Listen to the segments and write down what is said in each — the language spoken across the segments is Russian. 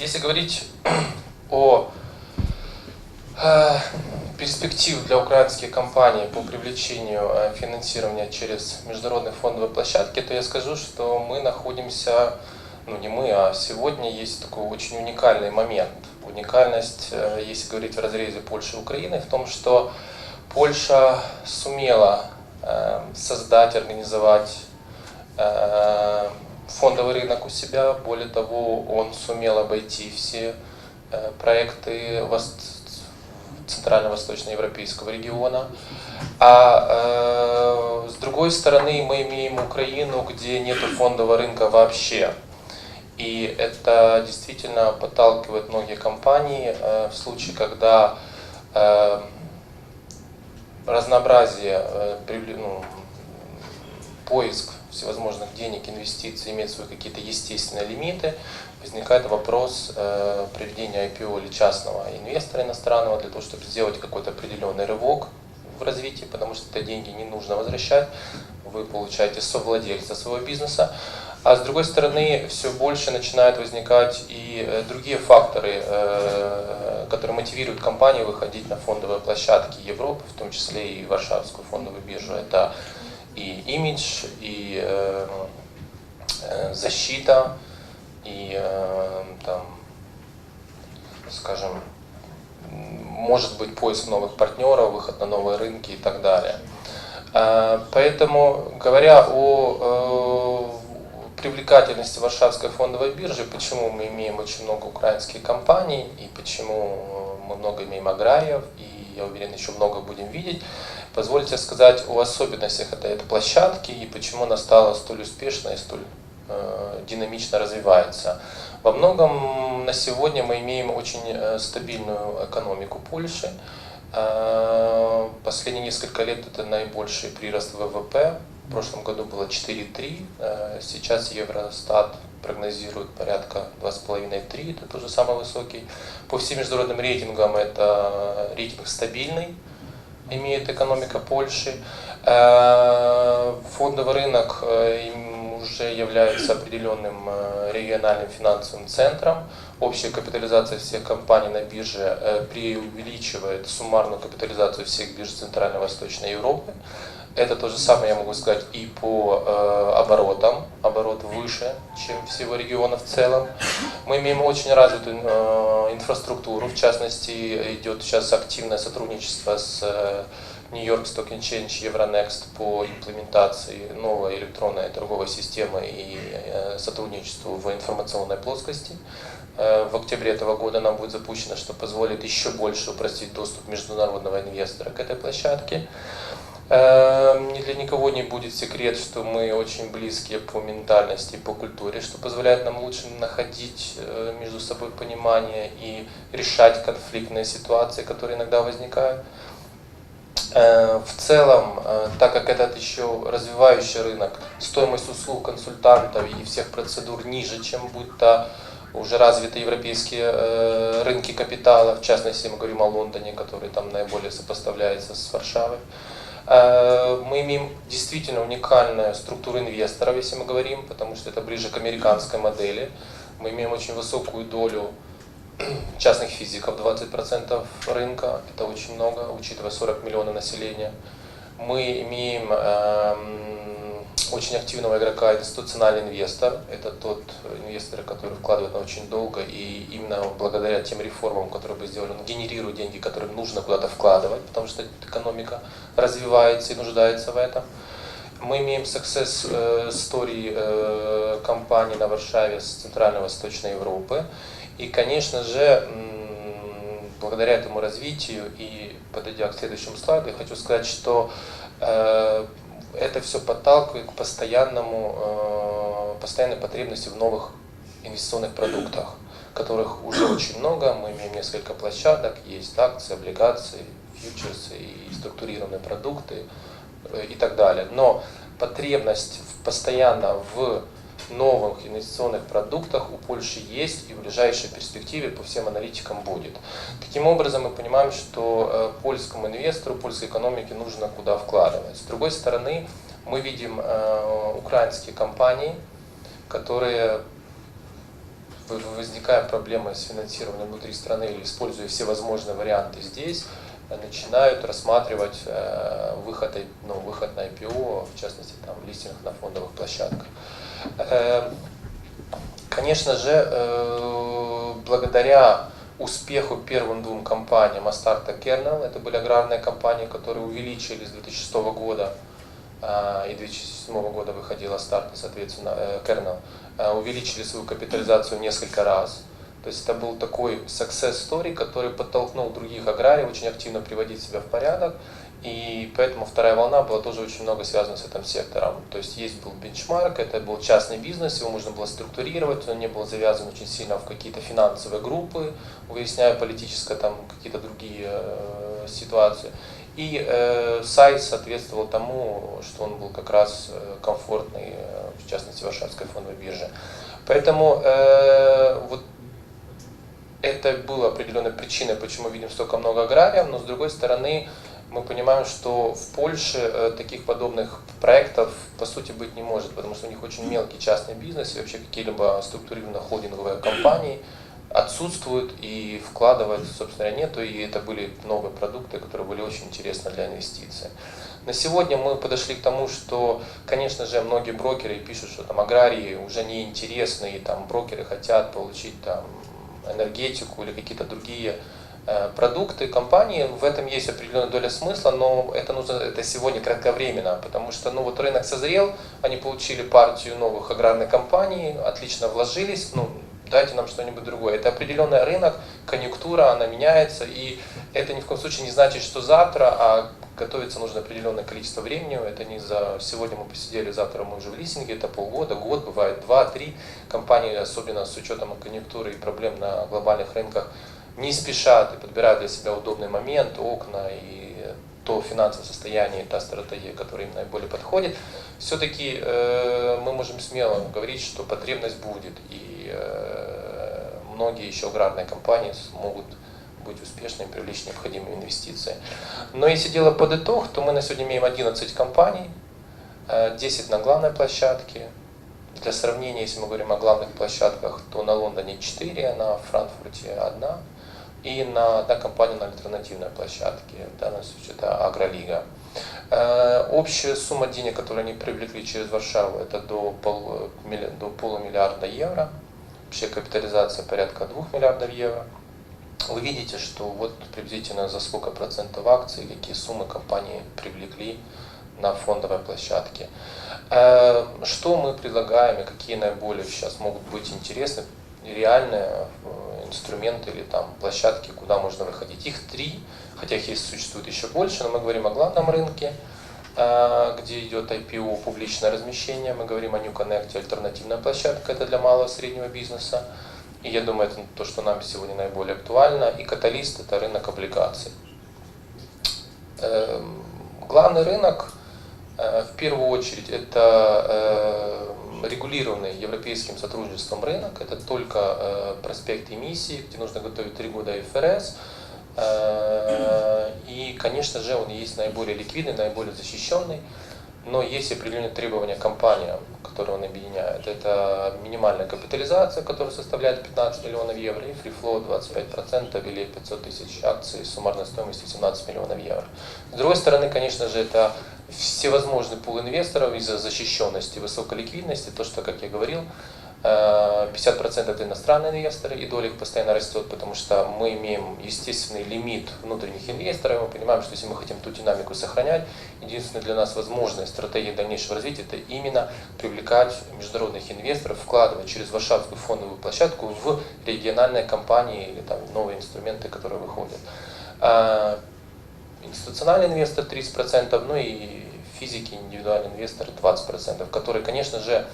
Если говорить о э, перспектив для украинских компаний по привлечению э, финансирования через международные фондовые площадки, то я скажу, что мы находимся, ну не мы, а сегодня есть такой очень уникальный момент. Уникальность, э, если говорить в разрезе Польши и Украины, в том, что Польша сумела э, создать, организовать фондовый рынок у себя. Более того, он сумел обойти все э, проекты центрально-восточноевропейского региона. А э, с другой стороны, мы имеем Украину, где нет фондового рынка вообще. И это действительно подталкивает многие компании э, в случае, когда э, разнообразие, э, ну, поиск всевозможных денег, инвестиций имеет свои какие-то естественные лимиты, возникает вопрос э, проведения IPO или частного инвестора иностранного для того, чтобы сделать какой-то определенный рывок в развитии, потому что это деньги не нужно возвращать, вы получаете совладельца своего бизнеса. А с другой стороны, все больше начинают возникать и э, другие факторы, э, которые мотивируют компании выходить на фондовые площадки Европы, в том числе и Варшавскую фондовую биржу. Это и имидж, и э, э, защита, и э, там, скажем, может быть поиск новых партнеров, выход на новые рынки и так далее. Э, поэтому, говоря о э, привлекательности Варшавской фондовой биржи, почему мы имеем очень много украинских компаний и почему мы много имеем аграриев, и я уверен, еще много будем видеть, Позвольте сказать о особенностях этой, этой площадки и почему она стала столь успешной столь э, динамично развивается. Во многом на сегодня мы имеем очень э, стабильную экономику Польши. Э, последние несколько лет это наибольший прирост ВВП. В прошлом году было 4,3, э, сейчас Евростат прогнозирует порядка 2,5-3, это тоже самый высокий. По всем международным рейтингам это рейтинг стабильный имеет экономика Польши. Э, фондовый рынок э, уже является определенным э, региональным финансовым центром. Общая капитализация всех компаний на бирже преувеличивает суммарную капитализацию всех бирж Центрально-Восточной Европы. Это то же самое я могу сказать и по э, оборотам. Оборот выше, чем всего региона в целом. Мы имеем очень развитую э, инфраструктуру. В частности, идет сейчас активное сотрудничество с э, New York Stock Exchange Euronext по имплементации новой электронной торговой системы и э, сотрудничеству в информационной плоскости. Э, в октябре этого года нам будет запущено, что позволит еще больше упростить доступ международного инвестора к этой площадке. Эм, ни для никого не будет секрет, что мы очень близкие по ментальности по культуре, что позволяет нам лучше находить э, между собой понимание и решать конфликтные ситуации, которые иногда возникают. Э, в целом, э, так как этот еще развивающий рынок, стоимость услуг консультантов и всех процедур ниже, чем будь то уже развитые европейские рынки капитала, в частности, мы говорим о Лондоне, который там наиболее сопоставляется с Варшавой. Э, мы имеем действительно уникальную структуру инвесторов, если мы говорим, потому что это ближе к американской модели. Мы имеем очень высокую долю частных физиков, 20% рынка, это очень много, учитывая 40 миллионов населения. Мы имеем эм, очень активного игрока институциональный инвестор. Это тот инвестор, который вкладывает на очень долго, и именно благодаря тем реформам, которые бы сделали, он генерирует деньги, которые нужно куда-то вкладывать, потому что экономика развивается и нуждается в этом. Мы имеем success э, story э, компаний на Варшаве с Центрально-Восточной Европы. И, конечно же, благодаря этому развитию и подойдя к следующему слайду, я хочу сказать, что э, это все подталкивает к постоянному, э, постоянной потребности в новых инвестиционных продуктах, которых уже очень много. Мы имеем несколько площадок, есть акции, облигации, фьючерсы и структурированные продукты э, и так далее. Но потребность постоянно в новых инвестиционных продуктах у Польши есть и в ближайшей перспективе по всем аналитикам будет. Таким образом, мы понимаем, что э, польскому инвестору, польской экономике нужно куда вкладывать. С другой стороны, мы видим э, украинские компании, которые возникая проблемы с финансированием внутри страны или используя все возможные варианты здесь, начинают рассматривать э, выход, ну, выход на IPO, в частности, там, листинг на фондовых площадках. Э, конечно же, э, благодаря успеху первым двум компаниям Астарта Kernel, это были аграрные компании, которые увеличились с 2006 года, и 2007 года выходила Астарта, соответственно, Kernel, увеличили свою капитализацию несколько раз. То есть это был такой success story, который подтолкнул других аграриев очень активно приводить себя в порядок. И поэтому вторая волна была тоже очень много связана с этим сектором. То есть есть был бенчмарк, это был частный бизнес, его можно было структурировать, он не был завязан очень сильно в какие-то финансовые группы, выясняя политические там какие-то другие э, ситуации. И э, сайт соответствовал тому, что он был как раз э, комфортный, э, в частности, Варшавской фондовой бирже. Поэтому э, вот это было определенной причиной, почему видим столько много аграриев, но с другой стороны, мы понимаем, что в Польше э, таких подобных проектов по сути быть не может, потому что у них очень мелкий частный бизнес и вообще какие-либо структурированные холдинговые компании отсутствуют и вкладывать, собственно, нету, и это были новые продукты, которые были очень интересны для инвестиций. На сегодня мы подошли к тому, что, конечно же, многие брокеры пишут, что там аграрии уже не интересны, и там брокеры хотят получить там энергетику или какие-то другие продукты компании, в этом есть определенная доля смысла, но это нужно это сегодня кратковременно, потому что ну, вот рынок созрел, они получили партию новых аграрных компаний, отлично вложились, ну, дайте нам что-нибудь другое. Это определенный рынок, конъюнктура, она меняется, и это ни в коем случае не значит, что завтра, а готовиться нужно определенное количество времени. Это не за сегодня мы посидели, завтра мы уже в листинге, это полгода, год, бывает два-три. Компании, особенно с учетом конъюнктуры и проблем на глобальных рынках, не спешат и подбирают для себя удобный момент, окна и то финансовое состояние, та стратегия, которая им наиболее подходит, все-таки э, мы можем смело говорить, что потребность будет, и э, многие еще аграрные компании смогут быть успешными, привлечь необходимые инвестиции. Но если дело под итог, то мы на сегодня имеем 11 компаний, 10 э, на главной площадке. Для сравнения, если мы говорим о главных площадках, то на Лондоне 4, на Франкфурте 1 и на одна компания на альтернативной площадке, в данном случае это Агролига. Э, общая сумма денег, которую они привлекли через Варшаву, это до, пол, до полумиллиарда евро. Общая капитализация порядка 2 миллиардов евро вы видите, что вот приблизительно за сколько процентов акций, какие суммы компании привлекли на фондовой площадке. Э, что мы предлагаем и какие наиболее сейчас могут быть интересны, реальные э, инструменты или там площадки, куда можно выходить. Их три, хотя их есть, существует еще больше, но мы говорим о главном рынке, э, где идет IPO, публичное размещение, мы говорим о New Connect, альтернативная площадка, это для малого и среднего бизнеса. И я думаю, это то, что нам сегодня наиболее актуально. И каталист – это рынок облигаций. Эм, главный рынок, э, в первую очередь, это регулированный европейским сотрудничеством рынок. Это только э, проспект эмиссии, где нужно готовить три года ФРС. И, конечно же, он есть наиболее ликвидный, наиболее защищенный но есть определенные требования компаниям, которые он объединяет. Это минимальная капитализация, которая составляет 15 миллионов евро, и фрифлоу 25% или 500 тысяч акций суммарной стоимостью 17 миллионов евро. С другой стороны, конечно же, это всевозможный пул инвесторов из-за защищенности, высокой ликвидности, то, что, как я говорил, 50% это иностранные инвесторы, и доля их постоянно растет, потому что мы имеем естественный лимит внутренних инвесторов, мы понимаем, что если мы хотим ту динамику сохранять, единственная для нас возможная стратегия дальнейшего развития – это именно привлекать международных инвесторов, вкладывать через Варшавскую фондовую площадку в региональные компании или там новые инструменты, которые выходят. Институциональный инвестор 30%, ну и физики, индивидуальный инвестор 20%, которые, конечно же,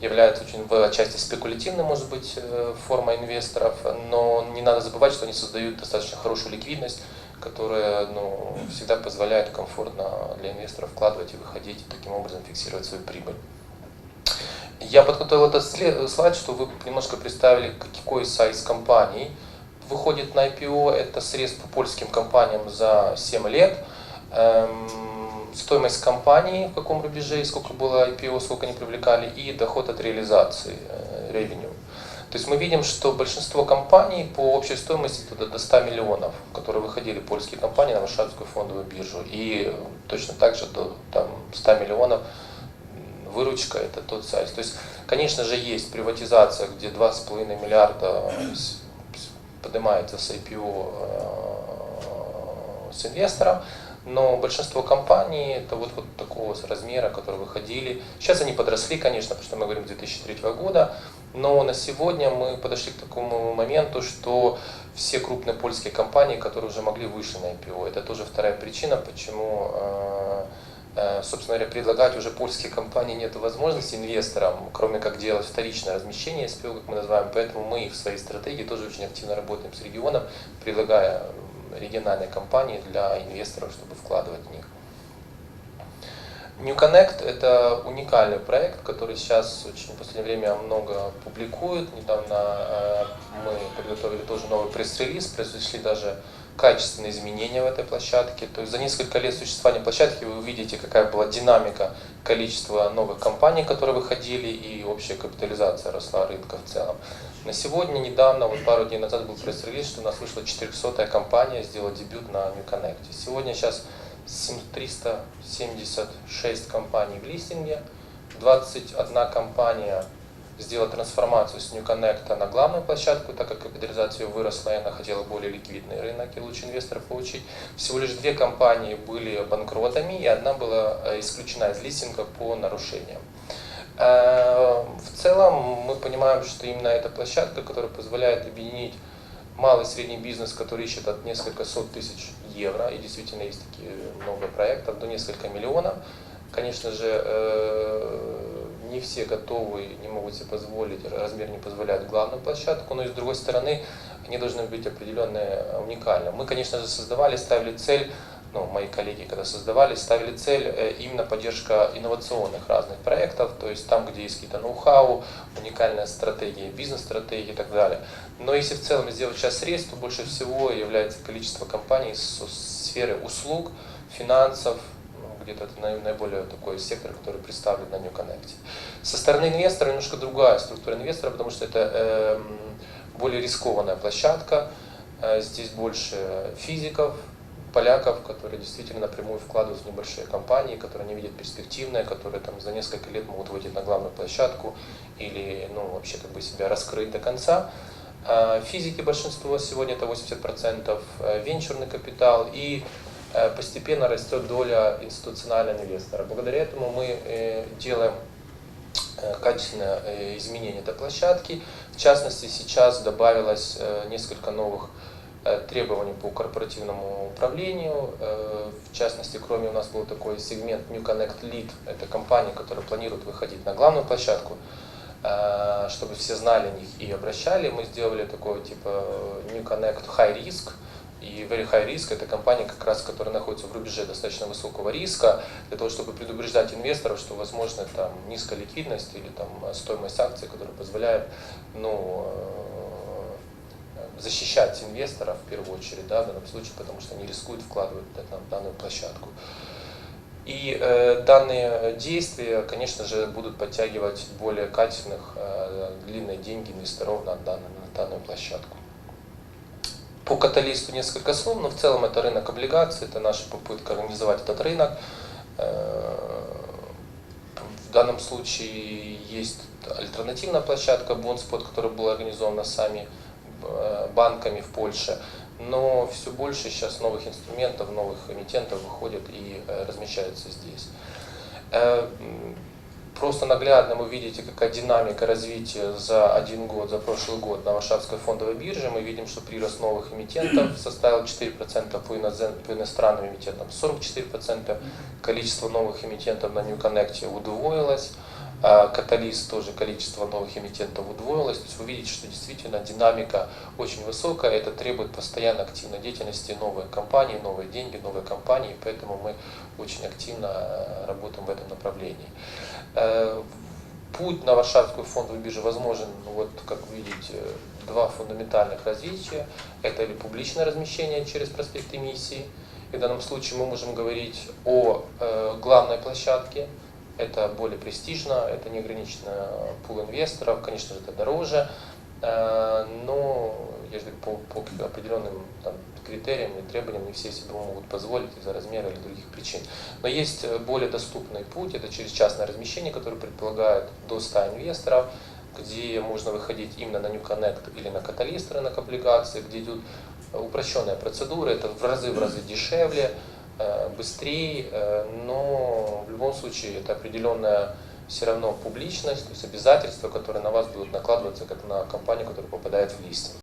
является очень в части спекулятивной, может быть, э, форма инвесторов, но не надо забывать, что они создают достаточно хорошую ликвидность, которая ну, всегда позволяет комфортно для инвесторов вкладывать и выходить, и таким образом фиксировать свою прибыль. Я подготовил этот слайд, чтобы вы немножко представили, какой сайз компаний выходит на IPO. Это средств по польским компаниям за 7 лет. Эм, стоимость компании, в каком рубеже, сколько было IPO, сколько они привлекали, и доход от реализации, э, revenue. То есть мы видим, что большинство компаний по общей стоимости туда до 100 миллионов, которые выходили польские компании на Варшавскую фондовую биржу. И точно так же до там, 100 миллионов выручка это тот сайт. То есть, конечно же, есть приватизация, где 2,5 миллиарда поднимается с IPO э, с инвестором, но большинство компаний это вот, вот такого размера, которые выходили. Сейчас они подросли, конечно, потому что мы говорим 2003 года, но на сегодня мы подошли к такому моменту, что все крупные польские компании, которые уже могли выше на IPO, это тоже вторая причина, почему э, собственно говоря, предлагать уже польские компании нет возможности инвесторам, кроме как делать вторичное размещение SPO, как мы называем. Поэтому мы в своей стратегии тоже очень активно работаем с регионом, предлагая региональные компании для инвесторов, чтобы вкладывать в них. New Connect – это уникальный проект, который сейчас очень в последнее время много публикует. Недавно э, мы подготовили тоже новый пресс-релиз, произошли даже качественные изменения в этой площадке. То есть за несколько лет существования площадки вы увидите, какая была динамика количества новых компаний, которые выходили, и общая капитализация росла рынка в целом. На сегодня, недавно, вот пару дней назад был пресс-релиз, что у нас вышла 400-я компания, сделала дебют на New Connect. Сегодня сейчас 376 компаний в листинге, 21 компания сделала трансформацию с New Connect на главную площадку, так как капитализация выросла, и она хотела более ликвидный рынок и лучше инвесторов получить. Всего лишь две компании были банкротами, и одна была э, исключена из листинга по нарушениям. Э, в целом мы понимаем, что именно эта площадка, которая позволяет объединить малый и средний бизнес, который ищет от несколько сот тысяч евро, и действительно есть такие много проектов, до несколько миллионов. Конечно же, э, не все готовы, не могут себе позволить, размер не позволяет главную площадку, но и с другой стороны, они должны быть определенные, уникальны. Мы, конечно же, создавали, ставили цель ну, мои коллеги, когда создавали, ставили цель э, именно поддержка инновационных разных проектов, то есть там, где есть какие-то ноу-хау, уникальная стратегия, бизнес-стратегия и так далее. Но если в целом сделать часть средств, то больше всего является количество компаний из сферы услуг, финансов, где-то это наиболее такой сектор, который представлен на New Connect. Со стороны инвестора немножко другая структура инвестора, потому что это э, более рискованная площадка, э, здесь больше физиков, поляков, которые действительно напрямую вкладывают в небольшие компании, которые не видят перспективные, которые там за несколько лет могут выйти на главную площадку или ну, вообще как бы себя раскрыть до конца. А физики большинство сегодня это 80%, э, венчурный капитал и э, постепенно растет доля институционального инвестора. Благодаря этому мы э, делаем качественное изменение этой площадки. В частности, сейчас добавилось несколько новых Э, требований по корпоративному управлению. Э, в частности, кроме у нас был такой сегмент New Connect Lead, это компания, которая планирует выходить на главную площадку, э, чтобы все знали о них и обращали. Мы сделали такой типа New Connect High Risk, и Very High Risk это компания, как раз, которая находится в рубеже достаточно высокого риска, для того, чтобы предупреждать инвесторов, что возможно там низкая ликвидность или там стоимость акций, которая позволяет ну, защищать инвесторов в первую очередь, да, в данном случае, потому что они рискуют вкладывать в данную площадку. И э, данные действия, конечно же, будут подтягивать более качественных, э, длинные деньги инвесторов на данную, на данную площадку. По каталисту несколько слов, но в целом это рынок облигаций, это наша попытка организовать этот рынок. Э, в данном случае есть альтернативная площадка Bondspot, которая была организована сами Э, банками в Польше, но все больше сейчас новых инструментов, новых эмитентов выходят и э, размещаются здесь. Просто наглядно вы видите, какая динамика развития за один год, за прошлый год на Варшавской фондовой бирже. Мы видим, что прирост новых эмитентов составил 4% по, иностранным эмитентам, 44% количество новых эмитентов на New Connect удвоилось. А каталист тоже количество новых эмитентов удвоилось. То есть вы видите, что действительно динамика очень высокая. Это требует постоянно активной деятельности новые компании, новые деньги, новые компании. Поэтому мы очень активно э, работаем в этом направлении. Э, путь на Варшавскую фондовую биржу возможен, вот как видите, два фундаментальных развития. Это или публичное размещение через проспект эмиссии. И в данном случае мы можем говорить о э, главной площадке, это более престижно, это неограниченный пул инвесторов, конечно же, это дороже. Э, Но я же по, по определенным там, критериям и требованиям не все себе могут позволить из-за размера или других причин. Но есть э, более доступный путь, это через частное размещение, которое предполагает до 100 инвесторов, где можно выходить именно на New Connect или на Catalyst рынок облигаций, где идут упрощенная процедура, это в разы в разы дешевле, быстрее, э, но в любом случае это определенная все равно публичность, то есть обязательства, которые на вас будут накладываться как на компанию, которая попадает в листинг.